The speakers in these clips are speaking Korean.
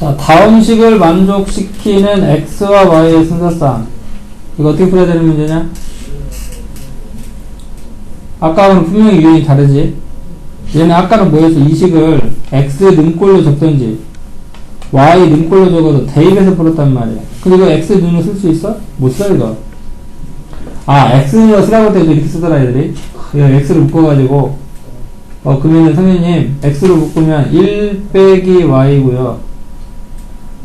자, 다음 식을 만족시키는 x와 y의 순서상. 이거 어떻게 풀어야 되는 문제냐? 아까는 분명히 유형이 다르지? 얘는 아까는 뭐였어? 이 식을 x 능꼴로 적던지 y 능꼴로 적어도 대입해서 풀었단 말이야. 근데 이거 x 능으로 쓸 수 있어? 못 써, 이거. 아, x능으로 쓰라고 할 때도 이렇게 쓰더라, 애들이. 이거 x를 묶어가지고, 어, 그러면은 선생님, x로 묶으면 1 빼기 y고요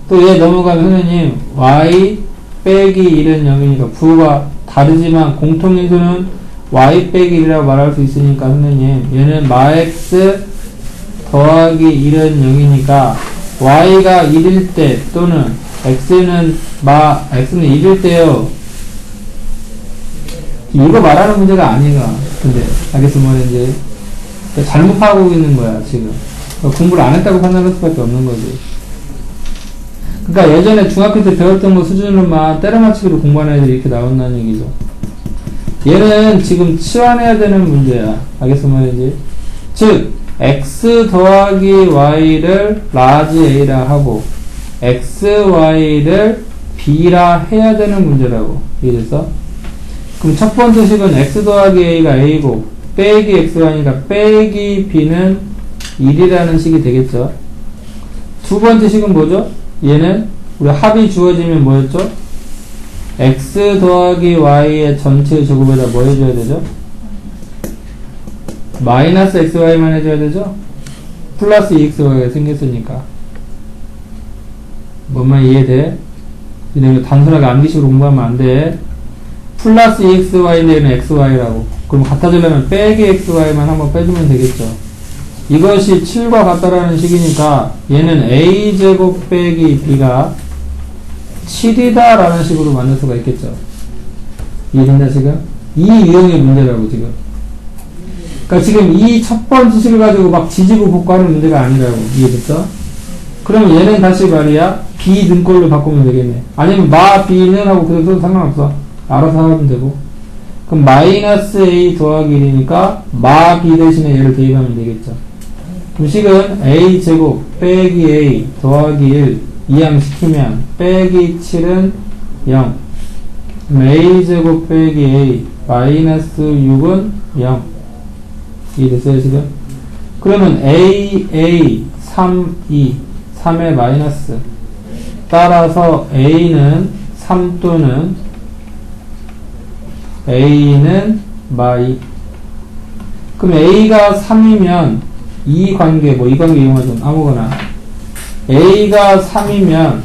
또 얘 넘어가면 선생님, y 빼기 1은 0이니까 부호가 다르지만 공통인수는 y 빼기 1이라고 말할 수 있으니까 선생님, 얘는 마x 더하기 1은 0이니까 y가 1일 때 또는 x는 마 x는 1일 때요. 이거 말하는 문제가 아니가. 근데 알겠어 뭐인지 잘못 하고 있는 거야 지금. 공부를 안 했다고 판단할 수밖에 없는 거지. 그러니까 예전에 중학교 때 배웠던 거 수준으로만 때려 맞추기로 공부하는 애들이 이렇게 나온다는 얘기죠. 얘는 지금 치환해야 되는 문제야. 알겠어 말이지? 즉 x 더하기 y를 라지 a라 하고 x, y를 b라 해야 되는 문제라고. 이해됐어? 그럼 첫 번째 식은 x 더하기 a가 a고 빼기 xy니까 빼기 b는 1이라는 식이 되겠죠. 두 번째 식은 뭐죠? 얘는 우리 합이 주어지면 뭐였죠? x 더하기 y의 전체 제곱에다 뭐 해줘야 되죠? 마이너스 xy만 해줘야 되죠? 플러스 2xy가 생겼으니까 뭔만 이해돼? 이런 거 단순하게 암기식으로 공부하면 안 돼. 플러스 2xy는 xy라고. 그럼 같아지려면 빼기 xy만 한번 빼주면 되겠죠. 이것이 7과 같다라는 식이니까 얘는 a제곱 빼기 b가 7이다 라는 식으로 만들 수가 있겠죠. 이해된다 지금? 이 유형의 문제라고 지금. 그러니까 지금 이 첫 번째 식을 가지고 막 지지고 볶고하는 문제가 아니라고. 이해됐어? 그러면 얘는 다시 말이야 b 등꼴로 바꾸면 되겠네. 아니면 마 b는 하고 그래도 상관없어. 알아서 하면 되고. 그럼 마이너스 a 더하기 1이니까 마 b 대신에 얘를 대입하면 되겠죠. 그럼 식은 a 제곱 빼기 a 더하기 1 이항시키면 빼기 7은 0. 그럼 a 제곱 빼기 a 마이너스 6은 0. 이해됐어요 지금? 그러면 a a 3 2 3의 마이너스 따라서 a는 3 또는 a는 마이 그럼 a가 3이면 이 관계 뭐 이 관계 이용하든 아무거나. A가 3이면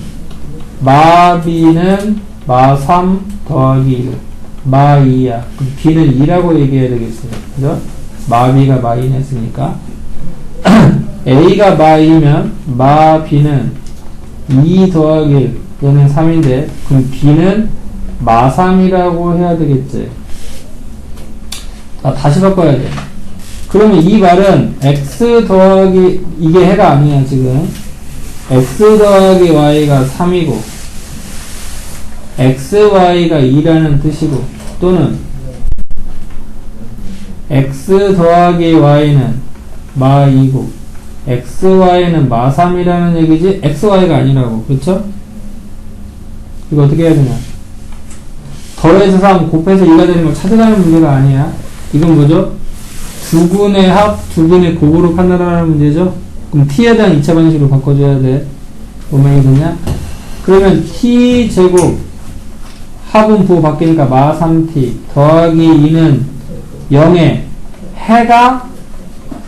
마 b는 마3 더하기 1 마 2야. 그럼 b는 2라고 얘기해야 되겠어요. 그죠? 마 b가 마 2는 했으니까. A가 마 2면 마 b는 2 더하기 1 얘는 3인데 그럼 b는 마 3이라고 해야 되겠지. 자 다시 바꿔야 돼 그러면 이 말은 x 더하기 이게 해가 아니야 지금 x 더하기 y가 3이고 xy가 2라는 뜻이고 또는 x 더하기 y는 마 2고 xy는 마 3이라는 얘기지 xy가 아니라고 그렇죠? 이거 어떻게 해야 되냐 더해서 3 곱해서 2가 되는 걸 찾아가는 문제가 아니야 이건 뭐죠? 두 분의 합, 두 분의 곱으로 판단하는 문제죠? 그럼 t에 대한 2차 방식으로 바꿔줘야 돼. 뭐만 되냐? 그러면 t제곱 합은 부호 바뀌니까 마 3t 더하기 2는 0에 해가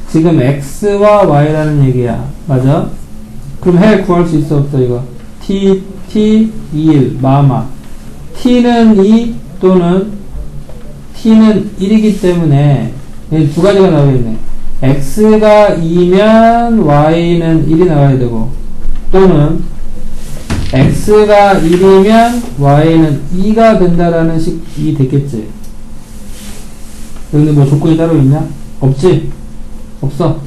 지금 x와 y라는 얘기야. 맞아? 그럼 해 구할 수 있어 없어 이거? t, t, 21, 마마. t는 2 또는 t는 1이기 때문에 두 가지가 나오겠네. x가 2면 y는 1이 나와야 되고 또는 x가 1이면 y는 2가 된다라는 식이 됐겠지. 근데 뭐 조건이 따로 있냐? 없지? 없어.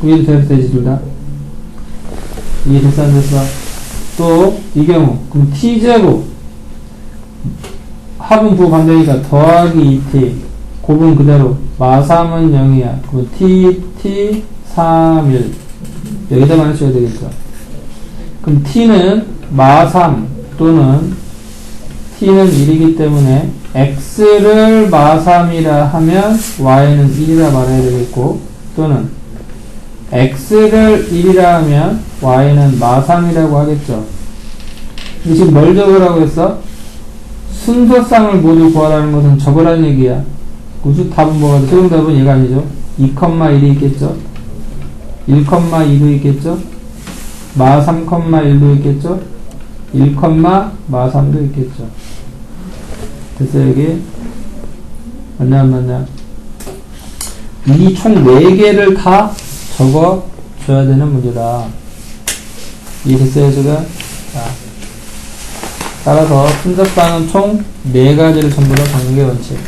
그럼 이해도 돼도 되지 둘 다. 이해 됐어 안 됐어? 또 이 경우 그럼 t제곱 합은 부호 반대니까 더하기 2t 곱은 그대로 마3은 0이야. 그 t, t, 3, 1 여기다 맞춰야 되겠죠. 그럼 t는 마3 또는 t는 1이기 때문에 x를 마3이라 하면 y는 1이라 말해야 되겠고 또는 x를 1이라 하면 y는 마3이라고 하겠죠. 지금 뭘 적으라고 했어? 순서쌍을 모두 구하라는 것은 적으라는 얘기야. 우수 답은 뭐가 돼? 최종 답은 얘가 아니죠. 2,1이 있겠죠. 1,2도 있겠죠. 마 3,1도 있겠죠. 1, 마 3도 있겠죠. 됐어 여기? 맞냐 안 맞냐? 이 총 4개를 다 적어 줘야 되는 문제다. 이해됐어요 지금? 자. 따라서 순접사는 총 4가지를 전부 다 적는 게 원칙.